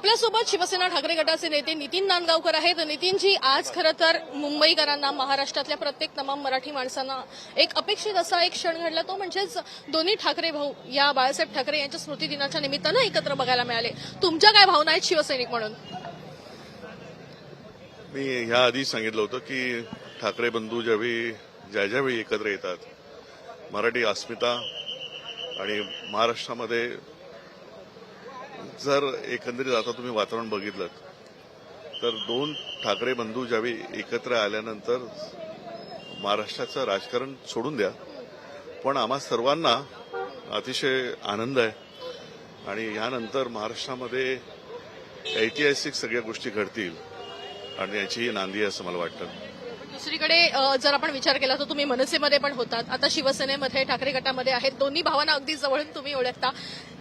आपल्यासोबत शिवसेना ठाकरे गटाचे नेते नितीन नांदगावकर आहेत. नितीनजी आज खरं तर मुंबईकरांना महाराष्ट्रातल्या प्रत्येक तमाम मराठी माणसांना एक अपेक्षित असा एक क्षण घडला तो म्हणजेच दोन्ही ठाकरे भाऊ या बाळासाहेब ठाकरे यांच्या स्मृती दिनाच्या निमित्तानं एकत्र बघायला मिळाले. तुमच्या काय भावना आहेत शिवसैनिक म्हणून? मी ह्या आधी सांगितलं होतं की ठाकरे बंधू ज्यावेळी ज्या ज्यावेळी एकत्र येतात मराठी अस्मिता आणि महाराष्ट्रामध्ये जर एकंदरीत आता तुम्ही वातावरण बघितलं तर दोन ठाकरे बंधू ज्यावेळी एकत्र आल्यानंतर महाराष्ट्राचं राजकारण सोडून द्या. पण आम्हा सर्वांना अतिशय आनंद आहे. आणि यानंतर महाराष्ट्रामध्ये ऐतिहासिक सगळ्या गोष्टी घडतील. आणि याचीही नांदी आहे असं मला वाटतं. दुसरीकडे जर आपण विचार केला तर तुम्ही मनसेमध्ये पण होतात. आता शिवसेनेमध्ये ठाकरे गटामध्ये आहेत. दोन्ही भावांना अगदी जवळून तुम्ही ओळखता.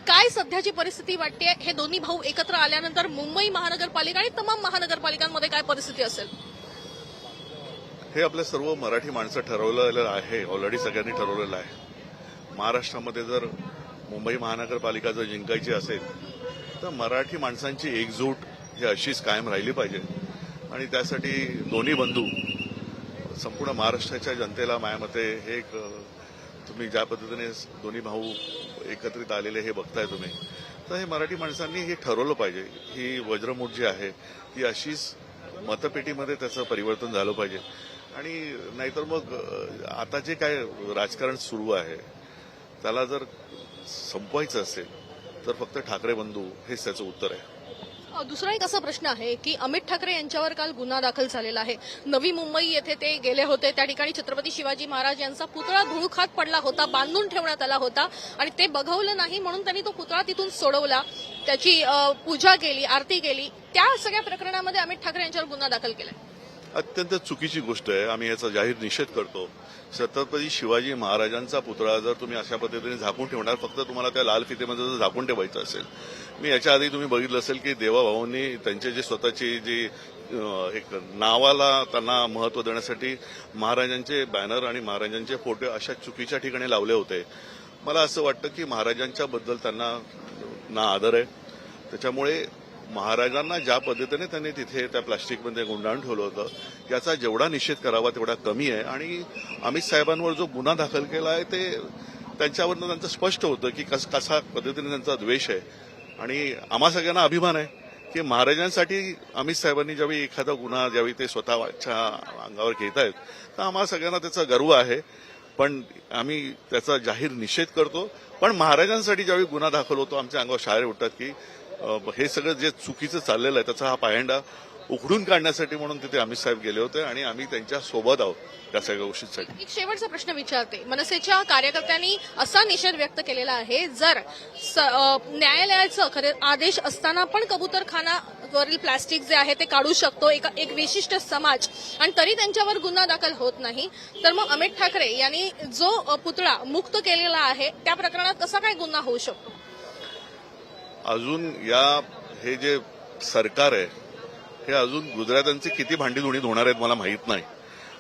काय सध्याची परिस्थिती वाटते हे दोन्ही भाऊ एकत्र आल्यानंतर मुंबई महानगरपालिका आणि तमाम महानगरपालिकांमध्ये काय परिस्थिती असेल? हे आपल्या सर्व मराठी माणसं ठरवलेलं आहे. ऑलरेडी सगळ्यांनी ठरवलेलं आहे. महाराष्ट्रामध्ये जर मुंबई महानगरपालिका जर जिंकायची असेल तर मराठी माणसांची एकजूट ही अशीच कायम राहिली पाहिजे. आणि त्यासाठी दोन्ही बंधू संपूर्ण महाराष्ट्राच्या जनतेला माझ्या मते हे एक तुम्ही ज्या पद्धतीने दोन्ही भाऊ एकत्रित आलेले हे बघताय तुम्ही तर हे मराठी माणसांनी हे ठरवलं पाहिजे. ही वज्रमूठ जी आहे ती अशीच मतपेटीमध्ये त्याचं परिवर्तन झालं पाहिजे. आणि नाहीतर मग आता जे काय राजकारण सुरू आहे त्याला जर संपवायचं असेल तर फक्त ठाकरे बंधू हेच त्याचं उत्तर आहे. दुसरा एक असा प्रश्न आहे की अमित ठाकरे यांच्यावर काल गुन्हा दाखल झालेला आहे. नवी मुंबई येथे ते गेले होते. त्या ठिकाणी छत्रपती शिवाजी महाराज यांचा पुतळा धुळखात पडला होता बांधून ठेवण्यात आला होता आणि ते बघवलं नाही म्हणून त्यांनी तो पुतळा तिथून सोडवला. त्याची पूजा केली आरती केली. त्या सगळ्या प्रकरणामध्ये अमित ठाकरे यांच्यावर गुन्हा दाखल केलाय. अत्यंत चुकीची गोष्ट आहे. आम्ही याचा जाहीर निषेध करतो. छत्रपती शिवाजी महाराजांचा पुतळा जर तुम्ही अशा पद्धतीने झाकून ठेवणार फक्त तुम्हाला त्या लाल फितेमध्ये जर झाकून ठेवायचं असेल. मी याच्या आधी तुम्ही बघितलं असेल की देवाभाऊंनी त्यांचे जे स्वतःची जी एक नावाला त्यांना महत्त्व देण्यासाठी महाराजांचे बॅनर आणि महाराजांचे फोटो अशा चुकीच्या ठिकाणी लावले होते. मला असं वाटतं की महाराजांच्या बद्दल त्यांना ना आदर आहे. त्याच्यामुळे महाराजांना ज्या पद्धतीने त्यांनी तिथे त्या प्लास्टिकमध्ये गुंडाळून ठेवलं होतं याचा जेवढा निषेध करावा तेवढा कमी आहे. आणि अमित साहेबांवर जो गुन्हा दाखल केला आहे ते त्यांच्यावरनं त्यांचं स्पष्ट होतं की कस कसा पद्धतीने त्यांचा द्वेष आहे. आणि आम्हा सगळ्यांना अभिमान आहे की महाराजांसाठी अमित साहेबांनी ज्यावेळी एखादा गुन्हा ज्यावेळी ते स्वतःच्या अंगावर घेत आहेत तर आम्हा सगळ्यांना त्याचा गर्व आहे. पण आम्ही त्याचा जाहीर निषेध करतो. पण महाराजांसाठी ज्यावेळी गुन्हा दाखल होतो आमच्या अंगावर शाळे उठतात की हे सगळं जे चुकीचं चाललेलं आहे त्याचा हा पायंडा उघडून काढण्यासाठी म्हणून तिथे अमित साहेब गेले होते आणि आम्ही त्यांच्यासोबत आहोत त्या सगळ्या गोष्टींसाठी. एक शेवटचा प्रश्न विचारते. मनसेच्या कार्यकर्त्यांनी असा निषेध व्यक्त केलेला आहे जर स- न्यायालयाचं खरे आदेश असताना पण कबूतरखानावरील प्लास्टिक जे आहे ते काढू शकतो एक एक विशिष्ट समाज आणि तरी त्यांच्यावर गुन्हा दाखल होत नाही तर मग अमित ठाकरे यांनी जो पुतळा मुक्त केलेला आहे त्या प्रकरणात कसा काय गुन्हा होऊ शकतो? अजून या हे जे सरकार आहे हे अजून गुजरात्यांचे किती भांडी धुणी होणार आहेत मला माहीत नाही.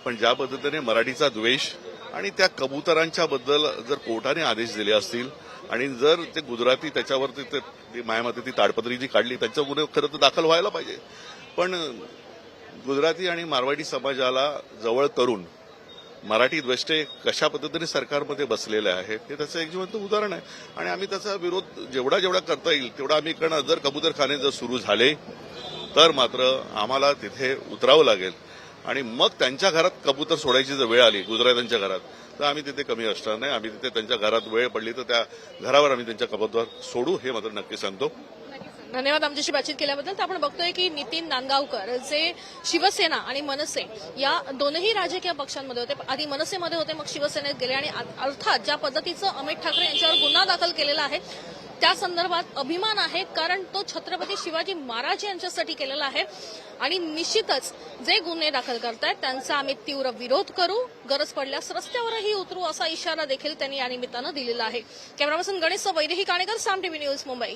पण ज्या पद्धतीने मराठीचा द्वेष आणि त्या कबुतरांच्या बद्दल जर कोर्टाने आदेश दिले असतील आणि जर ते गुजराती त्याच्यावरती ते ती मायामते ती ताडपत्री जी काढली त्यांचा गुन्हे खरं तर दाखल व्हायला पाहिजे. पण गुजराती आणि मारवाडी समाजाला जवळ करून मराठी द्वेष्टे कशा पद्धतीने सरकारमध्ये बसलेले आहेत हे त्याचं एक जिवंत उदाहरण आहे. आणि आम्ही त्याचा विरोध जेवढा जेवढा करता येईल तेवढा आम्ही करणार जर कबूतरखाने जर सुरू झाले तर मात्र आम्हाला तिथे उतरावं लागेल. आणि मग त्यांच्या घरात कबूतर सोडायची जर वेळ आली गुजरात्यांच्या घरात तर आम्ही तिथे कमी असणार नाही. आम्ही तिथे त्यांच्या घरात वेळ पडली तर त्या घरावर आम्ही त्यांच्या कबूतर सोडू हे मात्र नक्की सांगतो. धन्यवाद आमच्याशी बातचीत केल्याबद्दल. तर आपण बघतोय की नितीन नांदगावकर जे शिवसेना आणि मनसे या दोनही राजकीय पक्षांमध्ये होते. आधी मनसेमध्ये होते मग शिवसेनेत गेले आणि अर्थात ज्या पद्धतीचं अमित ठाकरे यांच्यावर गुन्हा दाखल केलेला आहे त्या संदर्भात अभिमान आहे कारण तो छत्रपती शिवाजी महाराज यांच्यासाठी केलेला आहे. आणि निश्चितच जे गुन्हे दाखल करतायत त्यांचा आम्ही तीव्र विरोध करू. गरज पडल्यास रस्त्यावरही उतरू असा इशारा देखील त्यांनी या निमित्तानं दिलेला आहे. Cameraperson Ganesh Vaidehi Kanekar Saam TV news Mumbai